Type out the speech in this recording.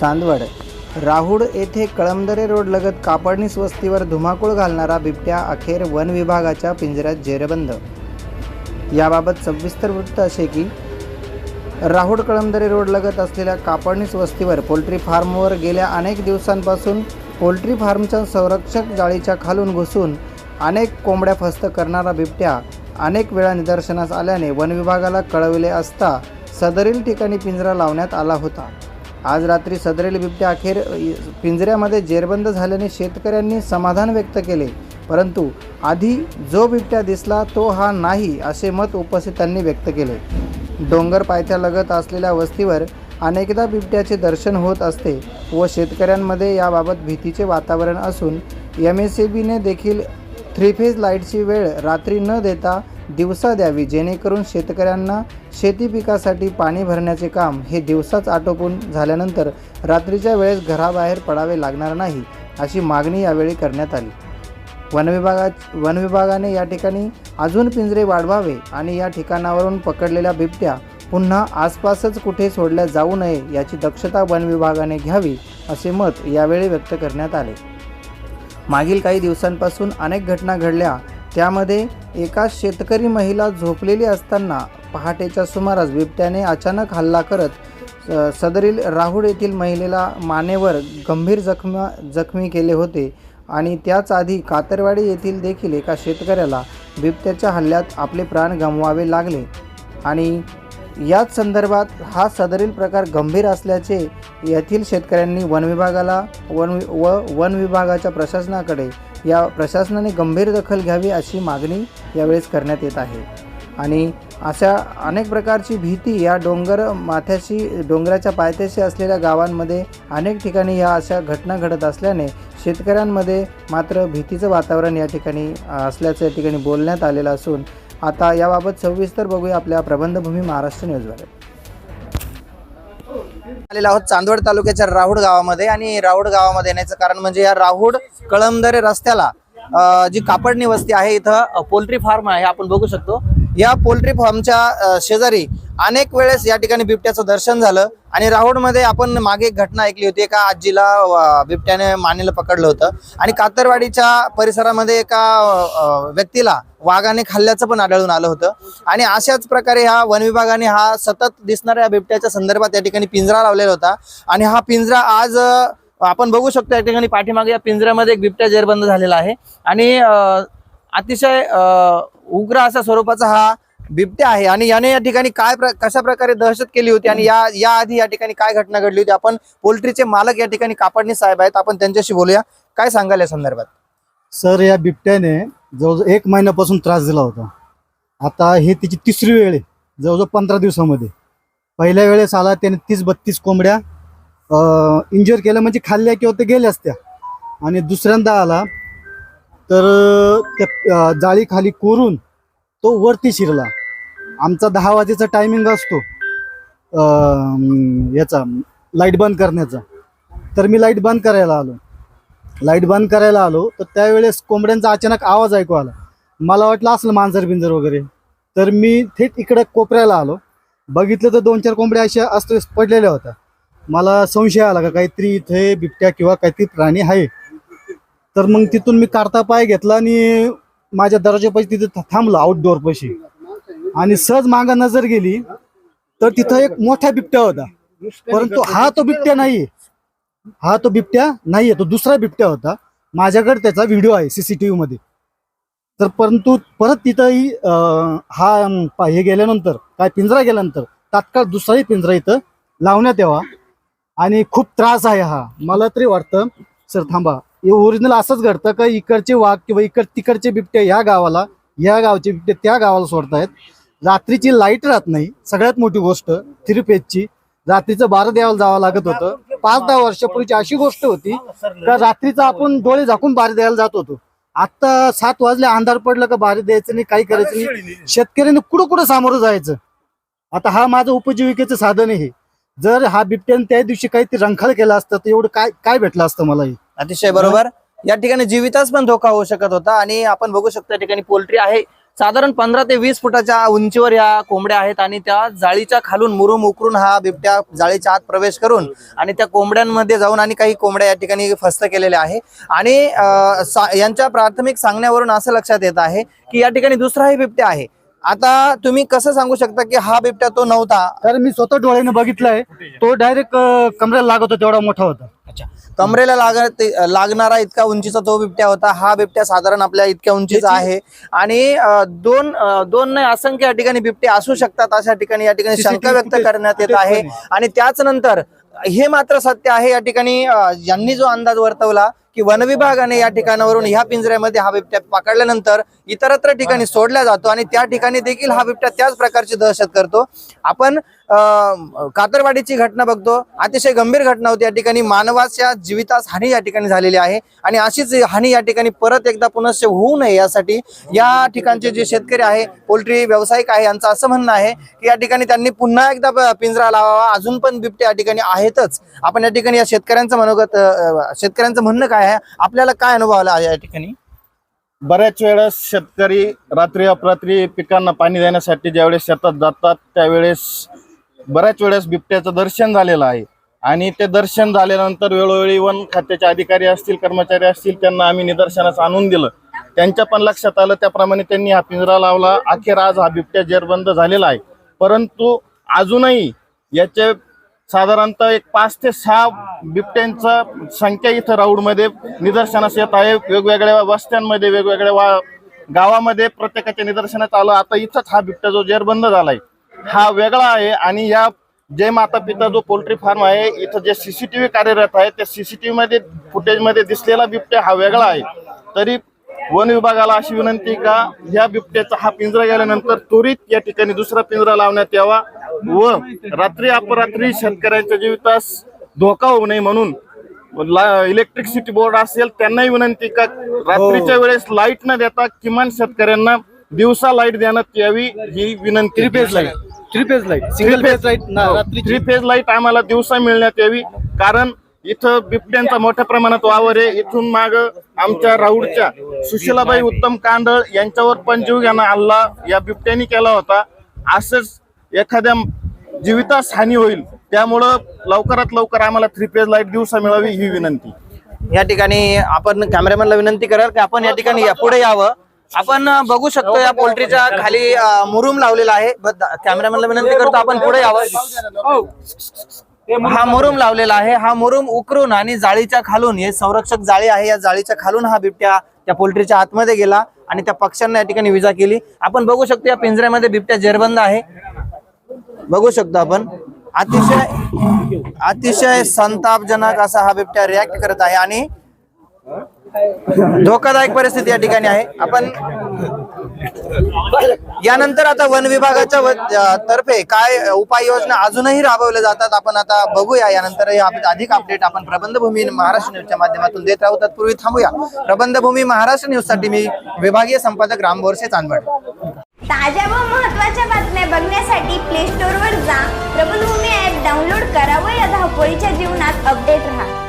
चांदवड. राहुड येथे कळमदरे रोड लगत कापडणीस वस्तीवर धुमाकूळ घालणारा बिबट्या अखेर वन विभागाच्या पिंजऱ्यात जेरबंद. याबाबत सविस्तर वृत्त असे की राहुड कळमदरे रोड लगत असलेल्या कापडणीस वस्तीवर पोल्ट्री फार्मवर गेल्या अनेक दिवसांपासून पोल्ट्री फार्मच्या संरक्षक जाळीच्या खालून घुसून अनेक कोंबड्या फस्त करणारा बिबट्या अनेक वेळा निदर्शनास आल्याने वन विभागाला कळविले असता सदरील ठिकाणी पिंजरा लावण्यात आला होता. आज रात्री सदरेल बिबट्या अखेर पिंजऱ्यामध्ये जेरबंद झाल्याने शेतकऱ्यांनी समाधान व्यक्त केले. परंतु आधी जो बिबट्या दिसला तो हा नाही असे मत उपस्थितांनी व्यक्त केले. डोंगर पायथ्यालगत असलेल्या वस्तीवर अनेकदा बिबट्याचे दर्शन होत असते व शेतकऱ्यांमध्ये याबाबत भीतीचे वातावरण असून एम एस सी बीने देखील थ्री फेज लाईटची वेळ रात्री न देता दिवसा द्यावी जेणेकरून शेतकऱ्यांना शेती पिकासाठी पाणी भरण्याचे काम हे दिवसाच आटोपून झाल्यानंतर रात्रीच्या वेळेस घराबाहेर पडावे लागणार नाही अशी मागणी यावेळी करण्यात आली. वनविभागा वनविभागाने या ठिकाणी अजून पिंजरे वाढवावे आणि या ठिकाणावरून पकडलेल्या बिबट्या पुन्हा आसपासच कुठे सोडल्या जाऊ नये याची दक्षता वन विभागाने घ्यावी असे मत यावेळी व्यक्त करण्यात आले. मागील काही दिवसांपासून अनेक घटना घडल्या त्यामध्ये एका शेतकरी महिला झोपलेली असताना पहाटेच्या सुमारास बिबट्याने अचानक हल्ला करत सदरील राहुड येथील महिलेला मानेवर गंभीर जखम जखमी केले होते आणि त्याच आधी कातरवाडी येथील देखील एका शेतकऱ्याला बिबट्याच्या हल्ल्यात आपले प्राण गमवावे लागले. आणि याच संदर्भात हा सदरील प्रकार गंभीर असल्याचे येथील शेतकऱ्यांनी वन विभागाला वन वि- व वन विभागाच्या प्रशासनाकडे या प्रशासनाने गंभीर दखल घ्यावी अशी मागणी यावेळेस करण्यात येत आहे. आणि अशा अनेक प्रकारची भीती या डोंगर माथ्याशी डोंगराच्या पायथ्याशी असलेल्या गावांमध्ये अनेक ठिकाणी या अशा घटना घडत असल्याने शेतकऱ्यांमध्ये मात्र भीतीचं वातावरण या ठिकाणी असल्याचं या ठिकाणी बोलण्यात आलेलं असून आता याबाबत सविस्तर बघूया आपल्या प्रबंधभूमी महाराष्ट्र न्यूजवर. आलेलो आहोत चांदवड तालुक्याच्या राहुड गावामध्ये आणि राहुड गावामध्ये येण्याचं कारण म्हणजे या राहुड कळमदरे रस्त्याला जी कापडणी वस्ती आहे इथं पोल्ट्री फार्म आहे आपण बघू शकतो. या पोल्ट्री फार्मच्या शेजारी अनेक वेळेस या ठिकाणी बिबट्याचं दर्शन झालं. आणि राहुडमध्ये आपण मागे एक घटना ऐकली होती. एका आजीला बिबट्याने मानेला पकडलं होतं. आणि कातरवाडीच्या परिसरामध्ये एका व्यक्तीला वाघाने खाल्ल्याचं पण आढळून आलं होतं. आणि अशाच प्रकारे ह्या वन विभागाने हा सतत दिसणाऱ्या बिबट्याच्या संदर्भात या ठिकाणी पिंजरा लावलेला होता. आणि हा पिंजरा आज आपण बघू शकतो या ठिकाणी पाठीमागे या पिंजऱ्यामध्ये एक बिबट्या जेरबंद झालेला आहे. आणि अतिशय उग्र असा स्वरूपाचा हा बिबट्या आहे. आणि याने या ठिकाणी काय प्र कशा प्रकारे दहशत केली होती आणि या या आधी या ठिकाणी काय घटना घडली होती? आपण पोल्ट्रीचे मालक या ठिकाणी कापडणी साहेब आहेत. आपण त्यांच्याशी बोलूया. काय सांगाल या संदर्भात? सर या बिबट्याने जवळजवळ एक महिन्यापासून त्रास दिला होता. आता हे तिची तिसरी वेळ आहे. जवळजवळ पंधरा दिवसामध्ये. पहिल्या वेळेस आला त्याने तीस बत्तीस कोंबड्या इंजर केल्या. म्हणजे खाल्ल्या किंवा ते गेल्याच त्या आणि दुसऱ्यांदा आला तर त्या जाळीखाली जाळी खाली कोरून तो वरती शिरला. आमचा दहा वाजेचा टायमिंग असतो. याचा लाइट बंद करण्याचा. तर मी लाइट बंद करायला आलो. लाइट बंद करायला आलो तर त्यावेळेस कोंबड्यांचा अचानक आवाज ऐकू आला. मला वाटलं असलं मांजर बिंजर वगैरे. तर मी थेट इकडं कोपऱ्याला आलो. बघितलं तर दोन चार कोंबड्या अशा अस्त पडलेल्या होत्या. मला संशय आला का काहीतरी इथे बिबट्या किंवा काहीतरी प्राणी आहे. तर मग तिथून मी काढता पाय घेतला आणि माझ्या दरवाजापाशी तिथे था- थांबलो आउटडोअर पाशी. आणि सहज मागा नजर गेली तर तिथं एक मोठा बिबट्या होता. परंतु हा तो बिबट्या नाहीये. हा तो बिबट्या नाहीये तो दुसरा बिबट्या होता. माझ्याकडे त्याचा व्हिडिओ आहे सीसीटीव्ही मध्ये. तर परंतु परत तिथंही हा हे गेल्यानंतर काय पिंजरा गेल्यानंतर तात्काळ दुसराही पिंजरा इथं लावण्यात यावा. आणि खूप त्रास आहे हा. मला तरी वाटतं सर थांबा. ओरिजिनल असंच घडतं का इकडचे वाघ किंवा इकड तिकडचे बिबटे या गावाला या गावचे बिबटे त्या गावाला सोडतायत. रात्रीची लाइट राहत नाही. सगळ्यात मोठी गोष्ट थ्री पेजची रात्रीचं बारा द्यायला जावं लागत होतं. पाच दहा वर्षापूर्वीची अशी गोष्ट होती का रात्रीचं आपण डोळे झाकून बारी द्यायला जात होतो. आता सात वाजले अंधार पडलं का बारी द्यायचं नाही काही करायचं नाही. शेतकऱ्यांनी कुठं कुठं सामोरं जायचं? आता हा माझं उपजीविकेचं साधन आहे. जर हा बिबट्याने त्या दिवशी काहीतरी रंखाळ केला असतं तर एवढं काय काय भेटलं असतं मला हे? अतिशय बरोबर. या ठिकाणी जीवितास पण धोका होऊ शकत होता आणि आपण बघू शकतो या ठिकाणी पोल्ट्री आहे. साधारण पंधरा ते वीस फुटाच्या उंचीवर या कोंबड्या आहेत आणि त्या जाळीच्या खालून मुरुम उकरून हा बिबट्या जाळीच्या आत प्रवेश करून आणि त्या कोंबड्यांमध्ये जाऊन आणि काही कोंबड्या या ठिकाणी फस्त केलेल्या आहे. आणि यांच्या प्राथमिक सांगण्यावरून असं लक्षात येत आहे की या ठिकाणी दुसराही बिबट्या आहे. आता तुम्ही कसं सांगू शकता की हा बिबट्या तो नव्हता? कारण मी स्वतः डोळ्याने बघितलंय. तो डायरेक्ट कमरेला लागत होता तेवढा मोठा होता. अच्छा. कमरेला लागत लागणारा इतका उंचीचा तो बिबट्या होता. हा बिबट्या साधारण आपल्या इतक्या उंचीचा आहे. आणि दोन दोन नाही असंख्य या ठिकाणी बिबटे असू शकतात अशा ठिकाणी या ठिकाणी शंका व्यक्त करण्यात येत आहे. आणि त्याच नंतर हे मात्र सत्य आहे या ठिकाणी यांनी जो अंदाज वर्तवला की वन विभागाने या ठिकाणावरून ह्या पिंजऱ्यामध्ये हा बिबट्या पकडल्यानंतर इतरत्र ठिकाणी सोडला जातो आणि त्या ठिकाणी देखील हा बिबट्या त्याच प्रकारची दहशत करतो. आपण कातरवाडीची घटना बघतो. अतिशय गंभीर घटना होती. या ठिकाणी मानवाच्या जीवितास हानी या ठिकाणी झालेली आहे. आणि अशीच हानी या ठिकाणी परत एकदा पुनश्च होऊ नये यासाठी या ठिकाणचे जे शेतकरी आहे पोल्ट्री व्यावसायिक आहे यांचं असं म्हणणं आहे की या ठिकाणी त्यांनी पुन्हा एकदा पिंजरा लावावा. अजून पण बिबटे या ठिकाणी आहेतच. आपण या ठिकाणी या शेतकऱ्यांचं मनोगत शेतकऱ्यांचं म्हणणं काय आहे? आपल्याला काय अनुभव आला या ठिकाणी? बऱ्याच वेळेस शेतकरी रात्री अपरात्री पिकांना पाणी देण्यासाठी ज्यावेळेस शेतात जातात त्यावेळेस बऱ्याच वेळेस बिबट्याचं दर्शन झालेलं आहे. आणि ते दर्शन झाल्यानंतर वेळोवेळी वन खात्याचे अधिकारी असतील कर्मचारी असतील त्यांना आम्ही निदर्शनास आणून दिलं. त्यांच्या पण लक्षात आलं त्याप्रमाणे त्यांनी हा पिंजरा लावला. अखेर आज हा बिबट्या जेरबंद झालेला आहे. परंतु अजूनही याचे साधारणतः एक पाच ते सहा बिबट्यांचा संख्या इथं राऊडमध्ये निदर्शनास येत आहे. वेगवेगळ्या वस्त्यांमध्ये वेगवेगळ्या वा गावामध्ये प्रत्येकाच्या निदर्शनात आलं. आता इथंच हा बिबट्या जो जेरबंद झालाय. हा वेगळा आहे आणि या जय माता पिता जो पोल्ट्री फार्म आहे इथं जे सीसीटीव्ही कार्यरत आहे त्या सीसीटीव्ही मध्ये फुटेजमध्ये दिसलेला बिबट्या हा वेगळा आहे. तरी वन विभागाला अशी विनंती का या बिबट्याचा हा पिंजरा गेल्यानंतर त्वरित या ठिकाणी दुसरा पिंजरा लावण्यात यावा व रात्री अपरात्री शेतकऱ्यांच्या जीवितास धोका होऊ नये म्हणून इलेक्ट्रिसिटी बोर्ड असेल त्यांनाही विनंती का रात्रीच्या वेळेस लाइट न देता किमान शेतकऱ्यांना दिवसा लाइट देण्यात यावी ही विनंती three phase light three phase light single phase light रात्री थ्री फेज लाइट आम्हाला दिवसा मिळण्यात यावी कारण इथं बिबट्यांचा मोठ्या प्रमाणात वावर आहे. इथून माग आमच्या राऊडच्या सुशीलाबाई उत्तम कांदळ यांच्यावर पण जीव घेणं हल्ला या बिबट्यांनी केला होता. असंच एखाद्या जीवितास हानी होईल. त्यामुळं लवकरात लवकर आम्हाला थ्री फेज लाइट दिवसा मिळावी ही विनंती. या ठिकाणी आपण कॅमेरामॅनला विनंती कराल की आपण या ठिकाणी या- पुढे यावं. आपण बघू शकतो या पोल्ट्रीच्या खाली अं, मुरुम लावलेला आहे. कॅमेरामॅनला विनंती करतो आपण पुढे यावं. हा मुरुम लावलेला आहे. हा मुरुम उकरून आणि जाळीच्या खालून हे संरक्षक जाळी आहे. या जाळीच्या खालून हा बिबट्या त्या पोल्ट्रीच्या आतमध्ये गेला आणि त्या पक्ष्यांना या ठिकाणी विजा केली. आपण बघू शकतो या पिंजऱ्यामध्ये बिबट्या जेरबंद आहे. बघू शकतो आपण. अतिशय अतिशय संतापजनक असा हा बिबट्या रिॲक्ट करत आहे आणि धोकादायक परिस्थिती या ठिकाणी आहे. आपण यानंतर आता वन विभागाच्या तर्फे काय उपाययोजना अजूनही राबवल्या जातात आपण आता बघूया. यानंतर अधिक अपडेट आपण प्रबंधभूमी महाराष्ट्र न्यूजच्या माध्यमातून देत राहू. तत्पूर्वी थांबूया. प्रबंधभूमी महाराष्ट्र न्यूजसाठी मी विभागीय संपादक राम बोरसे चांदवड. ताज्या व महत्त्वाच्या बातम्या बघण्यासाठी प्ले स्टोअरवर जा. प्रबंधभूमी ऍप डाउनलोड करा व या धावपळीच्या जीवनात अपडेट राहा.